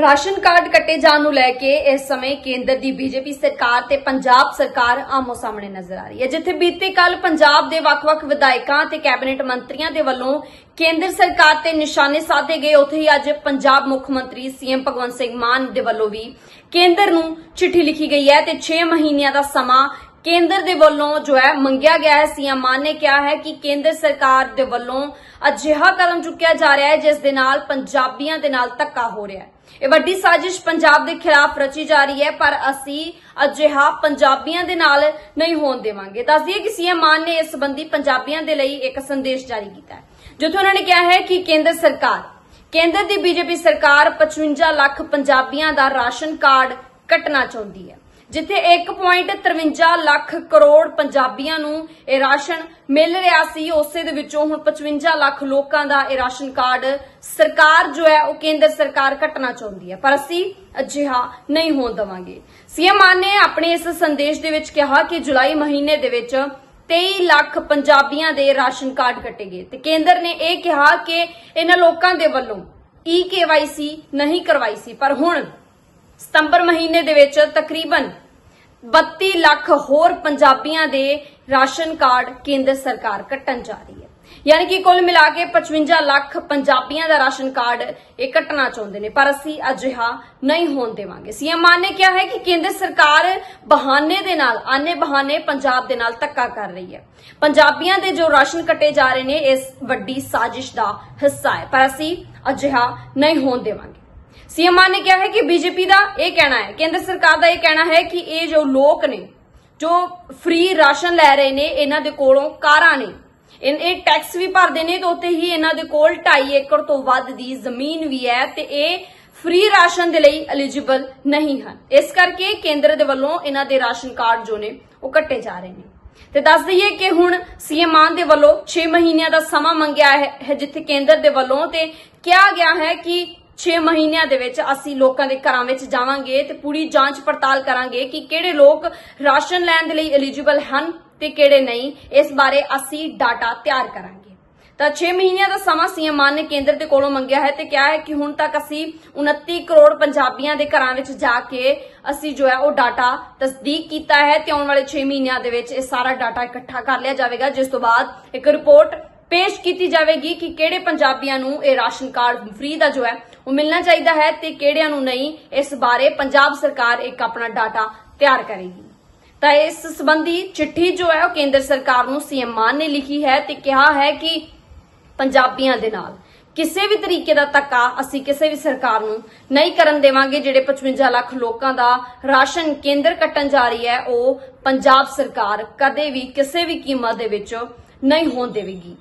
Ration card ਕੱਟੇ ਜਾਣ ਨੂੰ ਲੈ ਕੇ ਇਸ ਸਮੇਂ ਕੇਂਦਰ ਦੀ ਬੀਜੇਪੀ ਸਰਕਾਰ ਤੇ ਪੰਜਾਬ ਸਰਕਾਰ ਆਮੋ ਸਾਹਮਣੇ ਨਜ਼ਰ ਆ ਰਹੀ ਹੈ। ਜਿੱਥੇ ਬੀਤੇ ਕੱਲ ਪੰਜਾਬ ਦੇ ਵੱਖ-ਵੱਖ ਵਿਧਾਇਕਾਂ ਤੇ ਕੈਬਨਿਟ ਮੰਤਰੀਆਂ ਦੇ ਵੱਲੋਂ ਕੇਂਦਰ ਸਰਕਾਰ ਤੇ ਨਿਸ਼ਾਨੇ ਸਾਧੇ ਗਏ। ਉੱਥੇ ਹੀ ਅੱਜ ਪੰਜਾਬ ਮੁੱਖ ਮੰਤਰੀ ਸੀਐਮ ਭਗਵੰਤ ਸਿੰਘ ਮਾਨ ਦੇ ਵੱਲੋਂ ਵੀ ਕੇਂਦਰ ਨੂੰ ਚਿੱਠੀ ਲਿਖੀ ਗਈ ਹੈ ਤੇ 6 ਮਹੀਨਿਆਂ ਦਾ ਸਮਾਂ ਕੇਂਦਰ ਦੇ ਵੱਲੋਂ ਜੋ ਹੈ ਮੰਗਿਆ ਗਿਆ ਹੈ, ਸੀਐਮ ਮਾਨ ਨੇ ਕਿਹਾ ਹੈ ਕਿ ਕੇਂਦਰ ਸਰਕਾਰ ਦੇ ਵੱਲੋਂ ਅਜਿਹਾ ਕਦਮ ਚੁੱਕਿਆ ਜਾ ਰਿਹਾ ਹੈ, ਜਿਸ ਦੇ ਨਾਲ ਪੰਜਾਬੀਆਂ ਦੇ ਨਾਲ ਧੱਕਾ ਹੋ ਰਿਹਾ ਹੈ। ਇਹ ਵੱਡੀ ਸਾਜ਼ਿਸ਼ ਪੰਜਾਬ ਦੇ ਖਿਲਾਫ ਰਚੀ ਜਾ ਰਹੀ ਹੈ, ਪਰ ਅਸੀਂ ਅਜਿਹਾ ਪੰਜਾਬੀਆਂ ਦੇ ਨਾਲ ਨਹੀਂ ਹੋਣ ਦੇਵਾਂਗੇ। ਦੱਸ ਦਈਏ ਕਿ ਸੀਐਮ ਮਾਨ ਨੇ ਇਸ ਸੰਬੰਧੀ ਪੰਜਾਬੀਆਂ ਦੇ ਲਈ ਇੱਕ ਸੰਦੇਸ਼ ਜਾਰੀ ਕੀਤਾ ਹੈ, ਜਿੱਥੇ ਉਹਨਾਂ ਨੇ ਕਿਹਾ ਹੈ ਕਿ ਕੇਂਦਰ ਸਰਕਾਰ, ਕੇਂਦਰ ਦੀ ਬੀਜੇਪੀ ਸਰਕਾਰ 55 ਲੱਖ ਪੰਜਾਬੀਆਂ ਦਾ ਰਾਸ਼ਨ ਕਾਰਡ ਕੱਟਣਾ ਚਾਹੁੰਦੀ ਹੈ। ਜਿੱਥੇ 1.53 ਲੱਖ ਕਰੋੜ ਪੰਜਾਬੀਆਂ ਨੂੰ ਇਹ ਰਾਸ਼ਨ ਮਿਲ ਰਿਹਾ ਸੀ, ਉਸੇ ਦੇ ਵਿੱਚੋਂ ਹੁਣ 55 ਲੱਖ ਲੋਕਾਂ ਦਾ ਇਹ ਰਾਸ਼ਨ ਕਾਰਡ ਸਰਕਾਰ ਜੋ ਹੈ, ਉਹ ਕੇਂਦਰ ਸਰਕਾਰ ਕੱਟਣਾ ਚਾਹੁੰਦੀ ਹੈ। ਪਰ ਅਸੀਂ ਅਜਿਹਾ ਨਹੀਂ ਹੋਣ ਦੇਵਾਂਗੇ। ਸੀਐਮ ਮਾਨ ਨੇ ਆਪਣੇ ਇਸ ਸੰਦੇਸ਼ ਦੇ ਵਿੱਚ ਕਿਹਾ ਕਿ ਜੁਲਾਈ ਮਹੀਨੇ ਦੇ ਵਿੱਚ 23 ਲੱਖ ਪੰਜਾਬੀਆਂ ਦੇ ਰਾਸ਼ਨ ਕਾਰਡ ਕੱਟੇ ਗਏ। ਤੇ ਕੇਂਦਰ ਨੇ ਇਹ ਕਿਹਾ ਕਿ ਇਹਨਾਂ ਲੋਕਾਂ ਦੇ ਵੱਲੋਂ ਈ ਕੇਵਾਈਸੀ ਨਹੀਂ ਕਰਵਾਈ ਸੀ। ਪਰ ਹੁਣ ਸਤੰਬਰ ਮਹੀਨੇ ਦੇ ਵਿੱਚ ਤਕਰੀਬਨ 32 ਲੱਖ ਹੋਰ ਪੰਜਾਬੀਆਂ ਦੇ ਰਾਸ਼ਨ ਕਾਰਡ ਕੇਂਦਰ ਸਰਕਾਰ ਕੱਟਣ ਜਾ ਰਹੀ ਹੈ। ਯਾਨੀ ਕਿ ਕੁੱਲ ਮਿਲਾ ਕੇ 55 ਲੱਖ ਪੰਜਾਬੀਆਂ ਦਾ ਰਾਸ਼ਨ ਕਾਰਡ ਇਹ ਕੱਟਣਾ ਚਾਹੁੰਦੇ ਨੇ, ਪਰ ਅਸੀਂ ਅਜਿਹਾ ਨਹੀਂ ਹੋਣ ਦੇਵਾਂਗੇ। ਸੀਐਮ ਮਾਨ ਨੇ ਕਿਹਾ ਹੈ ਕਿ ਕੇਂਦਰ ਸਰਕਾਰ ਬਹਾਨੇ ਦੇ ਨਾਲ, ਆਨੇ ਬਹਾਨੇ ਪੰਜਾਬ ਦੇ ਨਾਲ ਧੱਕਾ ਕਰ ਰਹੀ ਹੈ। ਪੰਜਾਬੀਆਂ ਦੇ ਜੋ ਰਾਸ਼ਨ ਕੱਟੇ ਜਾ ਰਹੇ ਨੇ, ਇਸ ਵੱਡੀ ਸਾਜ਼ਿਸ਼ ਦਾ ਹਿੱਸਾ ਹੈ, ਪਰ ਅਸੀਂ ਅਜਿਹਾ ਨਹੀਂ ਹੋਣ ਦੇਵਾਂਗੇ। ਸੀਐਮ ਮਾਨ ਨੇ ਕਿਹਾ ਹੈ ਕਿ ਬੀਜੇਪੀ ਦਾ ਇਹ ਕਹਿਣਾ ਹੈ, ਕੇਂਦਰ ਸਰਕਾਰ ਦਾ ਇਹ ਕਹਿਣਾ ਹੈ ਕਿ ਇਹ ਜੋ ਲੋਕ ਨੇ, ਜੋ ਫ੍ਰੀ ਰਾਸ਼ਨ ਲੈ ਰਹੇ ਨੇ, ਇਹਨਾਂ ਦੇ ਕੋਲੋਂ ਕਾਰਾਂ ਨੇ ਇਹ ਟੈਕਸ ਵੀ ਭਰਦੇ ਨੇ ਤੇ ਉੱਤੇ ਹੀ ਇਹਨਾਂ ਦੇ ਕੋਲ 2.5 ਏਕੜ ਤੋਂ ਵੱਧ ਦੀ ਜ਼ਮੀਨ ਵੀ ਹੈ ਤੇ ਇਹ ਫ੍ਰੀ ਰਾਸ਼ਨ ਦੇ ਲਈ ਐਲੀਜੀਬਲ ਨਹੀਂ ਹਨ। ਇਸ ਕਰਕੇ ਕੇਂਦਰ ਦੇ ਵੱਲੋਂ ਇਹਨਾਂ ਦੇ ਰਾਸ਼ਨ ਕਾਰਡ ਜੋ ਨੇ, ਉਹ ਕੱਟੇ ਜਾ ਰਹੇ ਨੇ। ਤੇ ਦੱਸ ਦਈਏ ਕਿ ਹੁਣ ਸੀਐਮ ਮਾਨ ਦੇ ਵੱਲੋਂ 6 ਮਹੀਨਿਆਂ ਦਾ ਸਮਾਂ ਮੰਗਿਆ ਹੈ ਜਿੱਥੇ ਕੇਂਦਰ ਦੇ ਵੱਲੋਂ ਤੇ ਕਿਹਾ ਗਿਆ ਹੈ ਕਿ 6 ਮਹੀਨਿਆਂ ਦੇ ਵਿੱਚ ਅਸੀਂ ਲੋਕਾਂ ਦੇ ਘਰਾਂ ਵਿੱਚ ਜਾਵਾਂਗੇ ਤੇ ਪੂਰੀ ਜਾਂਚ ਪੜਤਾਲ ਕਰਾਂਗੇ ਕਿ ਕਿਹੜੇ ਲੋਕ ਰਾਸ਼ਨ ਲੈਣ ਦੇ ਲਈ ਐਲੀਜੀਬਲ ਹਨ ਤੇ ਕਿਹੜੇ ਨਹੀਂ। ਇਸ ਬਾਰੇ ਅਸੀਂ ਡਾਟਾ ਤਿਆਰ ਕਰਾਂਗੇ। ਤਾਂ 6 ਮਹੀਨਿਆਂ ਦਾ ਸਮਾਂ ਸੀਐਮ ਮਾਨ ਨੇ ਕੇਂਦਰ ਦੇ ਕੋਲੋਂ ਮੰਗਿਆ ਹੈ ਤੇ ਕਿਹਾ ਹੈ ਕਿ ਹੁਣ ਤੱਕ ਅਸੀਂ 29 ਕਰੋੜ ਪੰਜਾਬੀਆਂ ਦੇ ਘਰਾਂ ਵਿੱਚ ਜਾ ਕੇ ਅਸੀਂ ਜੋ ਹੈ ਉਹ ਡਾਟਾ ਤਸਦੀਕ ਕੀਤਾ ਹੈ ਤੇ ਆਉਣ ਵਾਲੇ 6 ਮਹੀਨਿਆਂ ਦੇ ਵਿੱਚ ਇਹ ਸਾਰਾ ਡਾਟਾ ਇਕੱਠਾ ਕਰ ਲਿਆ ਜਾਵੇਗਾ, ਜਿਸ ਤੋਂ ਬਾਅਦ ਇੱਕ ਰਿਪੋਰਟ ਪੇਸ਼ ਕੀਤੀ ਜਾਵੇਗੀ ਕਿ ਕਿਹੜੇ ਪੰਜਾਬੀਆਂ ਨੂੰ ਇਹ ਰਾਸ਼ਨ ਕਾਰਡ ਫ੍ਰੀ ਦਾ ਜੋ ਹੈ, ਉਹ ਮਿਲਣਾ ਚਾਹੀਦਾ ਹੈ ਤੇ ਕਿਹੜਿਆਂ ਨੂੰ ਨਹੀਂ, ਇਸ ਬਾਰੇ ਪੰਜਾਬ ਸਰਕਾਰ ਇੱਕ ਆਪਣਾ ਡਾਟਾ ਤਿਆਰ ਕਰੇਗੀ। ਤਾਂ ਇਸ ਸੰਬੰਧੀ ਚਿੱਠੀ ਜੋ ਹੈ, ਉਹ ਕੇਂਦਰ ਸਰਕਾਰ ਨੂੰ ਸੀਐਮ ਮਾਨ ਨੇ ਲਿਖੀ ਹੈ ਤੇ ਕਿਹਾ ਹੈ ਕਿ ਪੰਜਾਬੀਆਂ ਦੇ ਨਾਲ ਕਿਸੇ ਵੀ ਤਰੀਕੇ ਦਾ ਧੱਕਾ ਅਸੀਂ ਕਿਸੇ ਵੀ ਸਰਕਾਰ ਨੂੰ ਨਹੀਂ ਕਰਨ ਦੇਵਾਂਗੇ, ਜਿਹੜੇ 55 ਲੱਖ ਲੋਕਾਂ ਦਾ ਰਾਸ਼ਨ ਕੇਂਦਰ ਕੱਟਣ ਜਾ ਰਹੀ ਹੈ, ਉਹ ਪੰਜਾਬ ਸਰਕਾਰ ਕਦੇ ਵੀ ਕਿਸੇ ਵੀ ਕੀਮਤ ਦੇ ਵਿੱਚ ਨਹੀਂ ਹੋਣ ਦੇਵੇਗੀ।